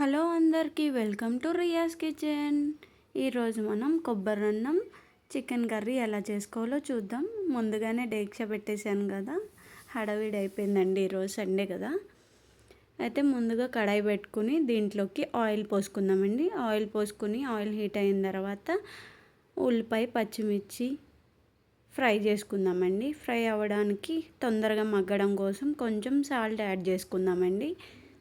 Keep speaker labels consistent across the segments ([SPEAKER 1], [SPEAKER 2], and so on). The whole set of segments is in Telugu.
[SPEAKER 1] హలో అందరికీ వెల్కమ్ టు రియాస్ కిచెన్. ఈరోజు మనం కొబ్బరి అన్నం చికెన్ కర్రీ ఎలా చేసుకోవాలో చూద్దాం. ముందుగానే డేక్ష పెట్టేశాను కదా. హడావిడి అయిపోయిందండి ఈరోజు సండే కదా. అయితే ముందుగా కడాయి పెట్టుకుని దీంట్లోకి ఆయిల్ పోసుకుందామండి. ఆయిల్ పోసుకుని ఆయిల్ హీట్ అయిన తర్వాత ఉల్లిపాయ పచ్చిమిర్చి ఫ్రై చేసుకుందామండి. ఫ్రై అవ్వడానికి తొందరగా మగ్గడం కోసం కొంచెం సాల్ట్ యాడ్ చేసుకుందామండి.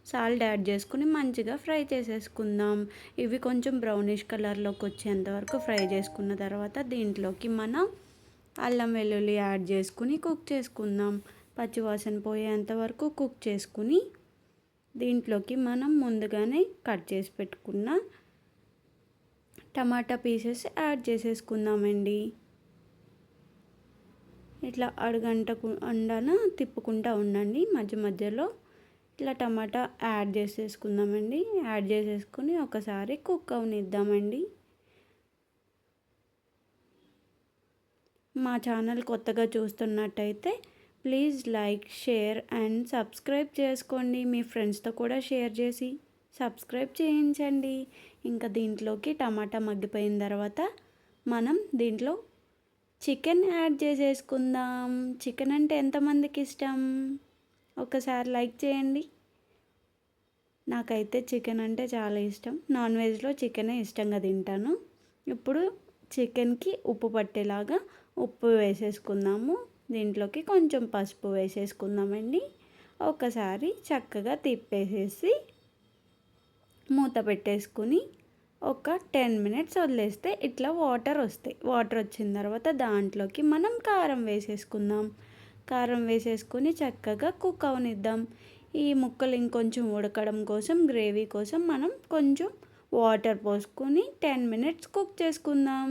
[SPEAKER 1] సాల్ట్ యాడ్ చేసుకుని మంచిగా ఫ్రై చేసేసుకుందాం. ఇవి కొంచెం బ్రౌనిష్ కలర్లోకి వచ్చేంత వరకు ఫ్రై చేసుకున్న తర్వాత దీంట్లోకి మనం అల్లం వెల్లుల్లి యాడ్ చేసుకుని కుక్ చేసుకుందాం. పచ్చివాసన పోయేంత వరకు కుక్ చేసుకుని దీంట్లోకి మనం ముందుగానే కట్ చేసి పెట్టుకున్న టమాటా పీసెస్ యాడ్ చేసేసుకుందామండి. ఇట్లా అడుగంట అండాన తిప్పుకుంటూ ఉండండి. మధ్య మధ్యలో ఇట్లా టమాటా యాడ్ చేసేసుకుందామండి. యాడ్ చేసేసుకుని ఒకసారి కుక్ అవనిద్దామండి. మా ఛానల్ కొత్తగా చూస్తున్నట్టయితే please like share and subscribe చేసుకోండి. మీ ఫ్రెండ్స్తో కూడా షేర్ చేసి సబ్స్క్రైబ్ చేయించండి. ఇంకా దీంట్లోకి టమాటా మగ్గిపోయిన తర్వాత మనం దీంట్లో చికెన్ యాడ్ చేసేసుకుందాం. చికెన్ అంటే ఎంతమందికి ఇష్టం? ఒకసారి లైక్ చేయండి. నాకైతే చికెన్ అంటే చాలా ఇష్టం. నాన్ వెజ్లో చికెనే ఇష్టంగా తింటాను. ఇప్పుడు చికెన్కి ఉప్పు పట్టేలాగా ఉప్పు వేసేసుకుందాము. దీంట్లోకి కొంచెం పసుపు వేసేసుకుందామండి. ఒకసారి చక్కగా తిప్పేసేసి మూత పెట్టేసుకుని ఒక టెన్ మినిట్స్ వదిలేస్తే ఇట్లా వాటర్ వస్తాయి. వాటర్ వచ్చిన తర్వాత దాంట్లోకి మనం కారం వేసేసుకుందాం. కారం వేసేసుకొని చక్కగా కుక్ అవనిద్దాం. ఈ ముక్కలు ఇంకొంచెం ఉడకడం కోసం గ్రేవీ కోసం మనం కొంచెం వాటర్ పోసుకొని టెన్ మినిట్స్ కుక్ చేసుకుందాం.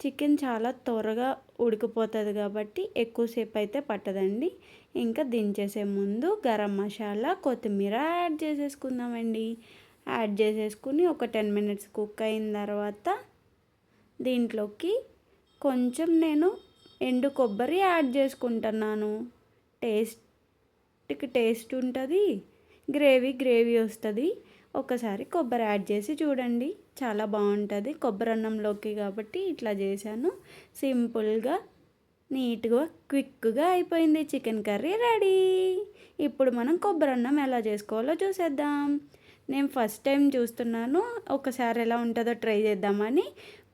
[SPEAKER 1] చికెన్ చాలా త్వరగా ఉడికిపోతుంది కాబట్టి ఎక్కువసేపు అయితే పట్టదండి. ఇంకా దించేసే ముందు గరం మసాలా కొత్తిమీర యాడ్ చేసేసుకుందామండి. యాడ్ చేసేసుకుని ఒక టెన్ మినిట్స్ కుక్ అయిన తర్వాత దీంట్లోకి కొంచెం నేను ఎండు కొబ్బరి యాడ్ చేసుకుంటున్నాను. టేస్ట్కి టేస్ట్ ఉంటుంది గ్రేవీ గ్రేవీ వస్తుంది. ఒకసారి కొబ్బరి యాడ్ చేసి చూడండి. చాలా బాగుంటుంది. కొబ్బరి అన్నంలోకి కాబట్టి ఇట్లా చేశాను. సింపుల్గా నీట్గా క్విక్గా అయిపోయింది. Chicken curry ready. ఇప్పుడు మనం కొబ్బరి అన్నం ఎలా చేసుకోవాలో చూసేద్దాం. నేను ఫస్ట్ టైం చూస్తున్నాను. ఒకసారి ఎలా ఉంటుందో ట్రై చేద్దామని.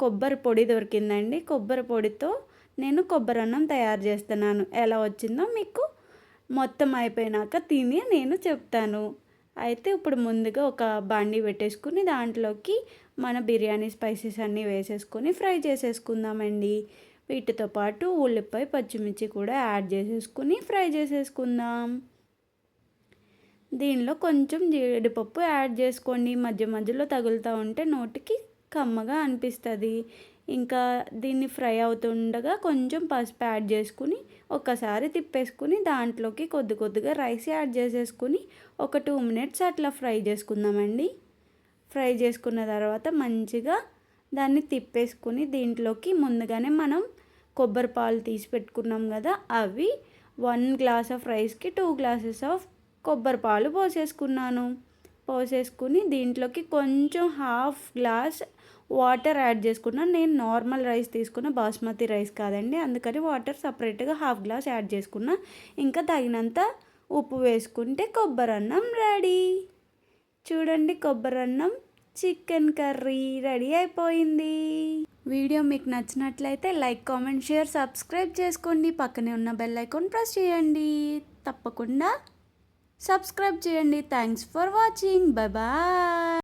[SPEAKER 1] కొబ్బరి పొడి దొరికిందండి. కొబ్బరి పొడితో నేను కొబ్బరి అన్నం తయారు చేస్తున్నాను. ఎలా వచ్చిందో మీకు మొత్తం అయిపోయినాక తిని నేను చెప్తాను. అయితే ఇప్పుడు ముందుగా ఒక బాండి పెట్టేసుకుని దాంట్లోకి మన బిర్యానీ స్పైసెస్ అన్నీ వేసేసుకొని ఫ్రై చేసేసుకుందామండి. వీటితో పాటు ఉల్లిపాయ పచ్చిమిర్చి కూడా యాడ్ చేసేసుకుని ఫ్రై చేసేసుకుందాం. దీనిలో కొంచెం జీడిపప్పు యాడ్ చేసుకోండి. మధ్య మధ్యలో తగులుతూ ఉంటే నోటికి కమ్మగా అనిపిస్తుంది. ఇంకా దీన్ని ఫ్రై అవుతుండగా కొంచెం పసుపు యాడ్ చేసుకుని ఒకసారి తిప్పేసుకుని దాంట్లోకి కొద్ది కొద్దిగా రైస్ యాడ్ చేసేసుకుని ఒక టూ మినిట్స్ అట్లా ఫ్రై చేసుకుందామండి. ఫ్రై చేసుకున్న తర్వాత మంచిగా దాన్ని తిప్పేసుకుని దీంట్లోకి ముందుగానే మనం కొబ్బరి పాలు తీసి పెట్టుకున్నాం కదా అవి వన్ గ్లాస్ ఆఫ్ రైస్కి టూ గ్లాసెస్ ఆఫ్ కొబ్బరి పాలు పోసేసుకున్నాను. పోసేసుకుని దీంట్లోకి కొంచెం హాఫ్ గ్లాస్ వాటర్ యాడ్ చేసుకున్నాను నేను నార్మల్ రైస్ తీసుకున్న బాస్మతి రైస్ కాదండి. అందుకని వాటర్ సపరేట్గా హాఫ్ గ్లాస్ యాడ్ చేసుకున్నా. ఇంకా తగినంత ఉప్పు వేసుకుంటే కొబ్బరి అన్నం రెడీ. చూడండి కొబ్బరి అన్నం చికెన్ కర్రీ రెడీ అయిపోయింది. వీడియో మీకు నచ్చినట్లయితే లైక్ కామెంట్ షేర్ సబ్స్క్రైబ్ చేసుకోండి. పక్కనే ఉన్న బెల్ ఐకాన్ ప్రెస్ చేయండి. తప్పకుండా సబ్స్క్రైబ్ చేయండి. Thanks for watching bye bye